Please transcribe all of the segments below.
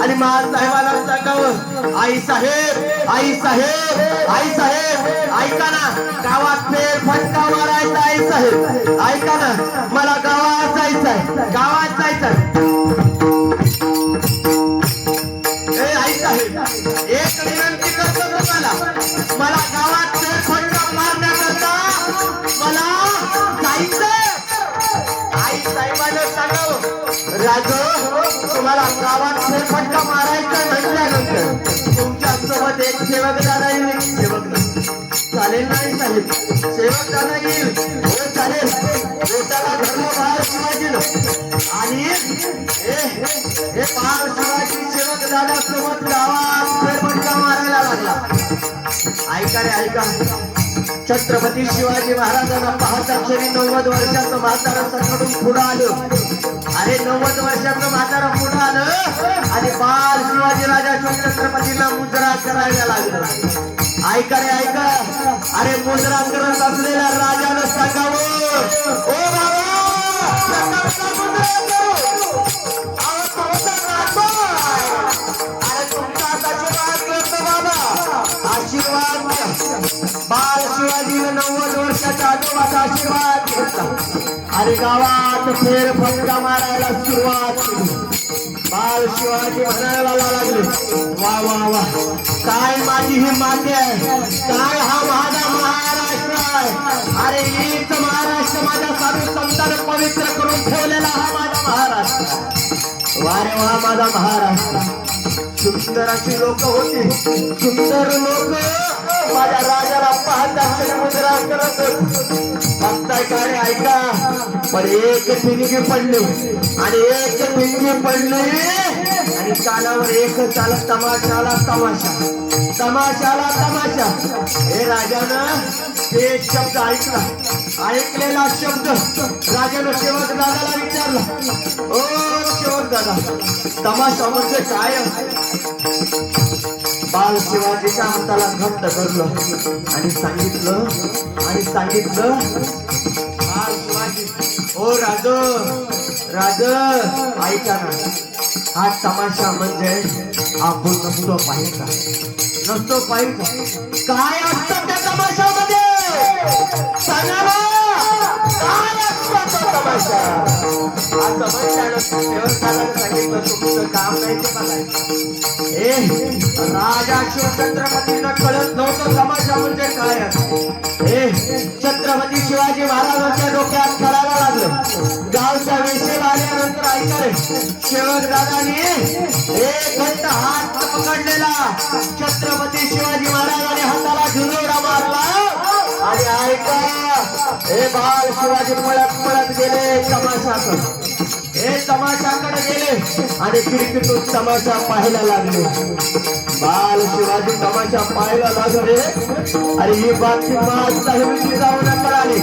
आणि साहेबाला सांगावं आई साहेब आई साहेब आई साहेब ऐका ना गावात फेर फटका मारायचा आई साहेब. ऐका ना मला गावात जायचंय गावात जायचंय ए आई साहेब एक विनंती करतो तुम्हाला मला गावात फेर फटका मारण्याकरता मला आई साहेबाला सांगावं राजू तुम्हाला गावात फेरफटका मारायचा तुमच्यासोबत एक सेवक दादा येईल. सेवक चालेल नाही सेवक दादा येईल. हो चालेल. हो, पोटाला धर्म बाळ आणि हे बाळ शिवाजी सेवक दादा सोबत गावात फेरफटका मारायला लागला. ऐका रे ऐका. छत्रपती शिवाजी महाराजांना पाहता क्षणी नव्वद वर्षाचं म्हातारा सकडून पुढं आलं. अरे नव्वद वर्षाचं म्हातारा पुढं आलं आणि बाल शिवाजी राजा छत्रपतीला मुद्रा करायला लागलं. ऐका रे ऐका. अरे मुद्रा करत असलेल्या राजाला सांगावं. ओ बाबा राजा. आशीर्वाद. बाल शिवाजीनं नव्वद वर्षाच्या आजोबाचा आशीर्वाद घेतला. आणि गावात फेर फटका मारायला सुरुवात केली. बाल शिवाजी म्हणायला लागले वा वा वा काय माझी ही माती आहे? काय हा माझा महाराष्ट्र आहे? अरे हीच महाराष्ट्र माझ्या साधू संतान पवित्र करून ठेवलेला हा माझा महाराष्ट्र वारे वा माझा महाराष्ट्र सुंदर अशी लोक होती. सुंदर लोक? माझ्या राजाला पाहता मुद्रा करत बघताय काय ऐका. पण एक पिंगी पडली. आणि एक पिंगी पडली. आणि कानावर एक चाला तमाशाला तमाशा. तमाशाला तमाशा. हे राजानं ते शब्द ऐकला. ऐकलेला शब्द राजानं शेवट दादाला विचारला. ओ शेवट दादा तमाशा म्हणजे काय? बाल शिवाजीच्या हाताला घट्ट धरलं. आणि सांगितलं आणि सांगितलं बाल शिवाजी हो ओ राज राज ऐका ना हा तमाशा म्हणजे आपण नसतो पाहिजे. नसतो पाहिजे. काय असतं त्या तमाशामध्ये? सांगा राजा कळत नव्हतं म्हणजे काय छत्रपती शिवाजी महाराजांच्या डोक्यात करायला लागलं. गावच्या वेशीला आल्यानंतर ऐका शेवट दादानी एक घंटा हात पकडलेला छत्रपती शिवाजी महाराजांनी. हे बाल शिवाजी पळत पळत गेले तमाशाकडे हे तमाशाकडे गेले आणि खिडकीतून तमाशा पाहायला लागले. बाल शिवाजी तमाशा पाहायला लागले. आणि ही बातमी महाराज जाऊन कळाली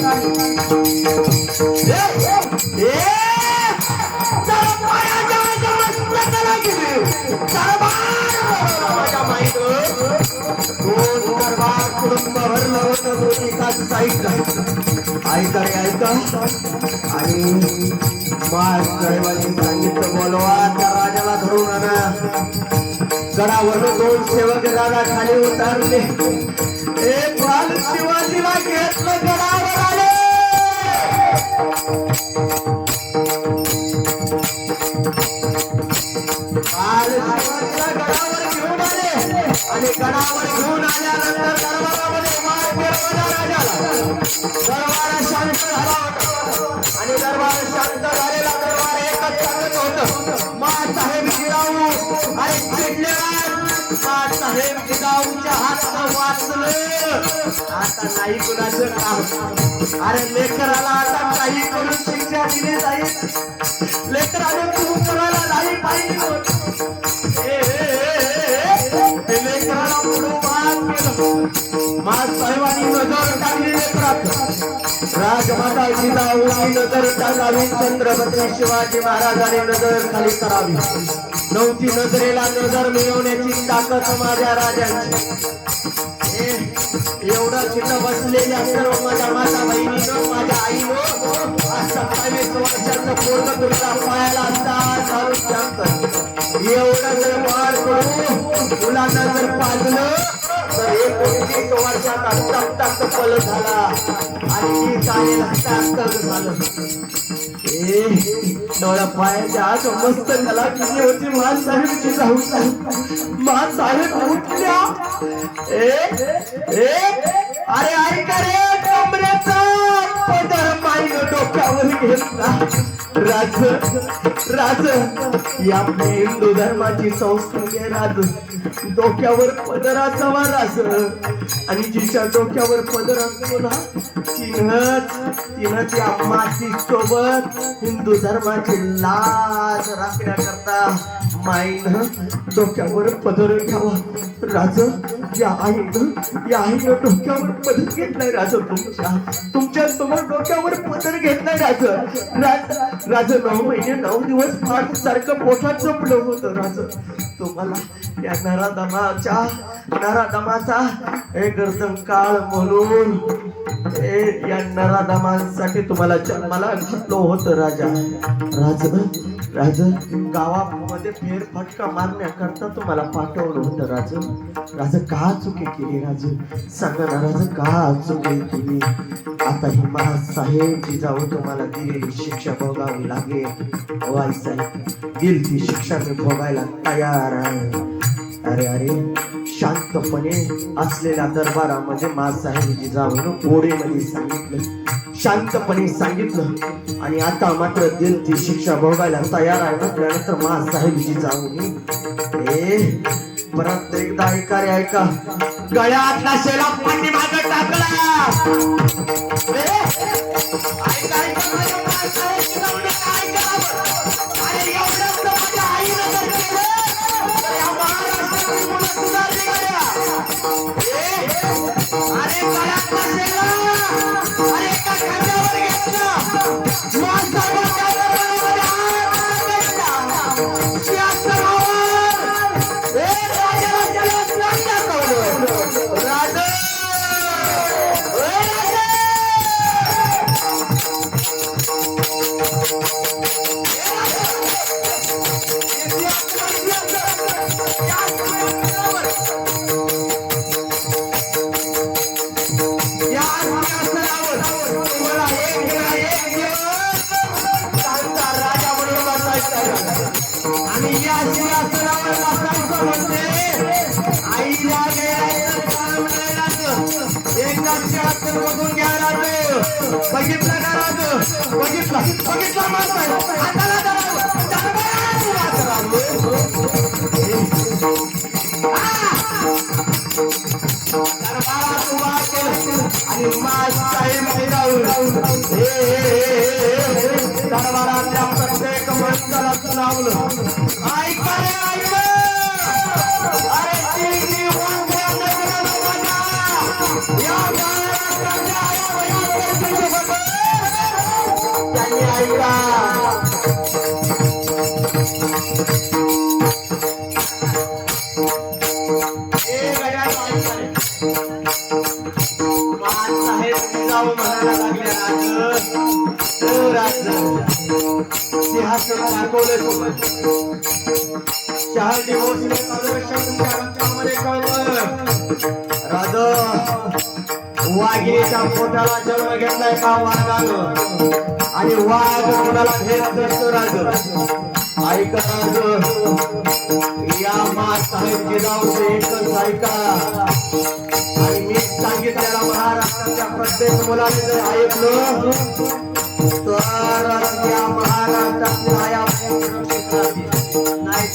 दोन्ही ऐका ऐका आणि बाळ साहेबांनी सांगितलं बोलवा त्या राजाला धरून आणा गडावर दोन सेवक दादा खाली बाल शिवाजीला घेतलं गडावर आले बाल शिवाजीला गडावर घेऊन आले आणि गडावर घेऊन आल्यानंतर दरबार शांत झाला होता आणि दरबार शांत झालेला दरबार एकच सांगत होत मा साहेब जिराऊ आणि मा साहेब जिराऊच्या हात वाचलं आता नाही कुणाचं काम अरे लेकराला आता काही करून शिक्षा दिली जाईल राजमाता जिजाऊची नगर टाकावी छत्रपती शिवाजी महाराजाने नजर खाली करावी. नव्हती नजरेला नजर मिळवण्याची ताकद माझ्या राजांची. हे एवढं तिथं बसलेल्या सर्व माझ्या माता बहिणीनं माझ्या आईनं आज सत्तावीस वर्षाचं पूर्ण तुला पायाला असतात घालून एवढं जर वाढ करू मुलांना जर पाजलं तर एकोणतीस वर्षात अत्यंत फल झाला. ए पायाच्या आत मस्त कला केली होती महान साहेबची जाऊ महान साहेब उठल्या. ए ए अरे ऐका रे कमरेचा पदर माईन डोक्यावर घेतला. राज ही आपल्या हिंदू धर्माची संस्कृती आहे राज. डोक्यावर पदर वारास राज. आणि जिच्या डोक्यावर पदर असतो ना तिनच तिनं त्या माती सोबत हिंदू धर्माची लाज राखण्याकरता माईनं डोक्यावर पदर घ्यावा. राज या आईनं या आईनं डोक्यावर पदर घेतलाय राज तुमच्या तुमच्यासमोर डोक्यावर पदर घेतलाय राज. राज राज नऊ महिने नऊ दिवस फाट सारखं पोटात चपलं होतं राज. तुम्हाला या नरादमाच्या नरादमाचा हे गर्दम काळ म्हणून या नरादमांसाठी तुम्हाला जन्माला घातलं होतं राजा. राज राज गावामध्ये फेरफटका मारण्याकरता तुम्हाला पाठवलं होतं राज. राज का चुकी केली राज? सांगा ना राज का चुकी केली? आता ही साहेब जिजाऊ तुम्हाला दिलेली शिक्षा भोगावी लागेल. वाई साहेब. दिल ती शिक्षा मी भोगायला तयार आहे. अरे अरे. शांतपणे असलेल्या दरबारामध्ये साहेब जिजाऊन गोडीमध्ये सांगितलं शांतपणे सांगितलं आणि आता मात्र दिल ती शिक्षा भोगायला तयार आहे म्हटल्यानंतर साहेब जिजाऊनी ए परत एकदा ऐका रे ऐका गळ्यातला शेला पाठीमागं टाकला अरे एका बघितलं का राहत? बघितलं बघितलं माणसं हाताला साहेब म्हणायला राज कळलं राज वाघिणीच्या पोटाला जन्म घेतलाय का वाघानं? आणि वाघ कोणाला भेट करतो राज ऐक राज या मा साहेब जिजाऊचे एकच ऐका आणि मी सांगितलेला महाराष्ट्राच्या प्रत्येक मुलाने जर ऐकलं तर या महाराष्ट्रातील आया नाही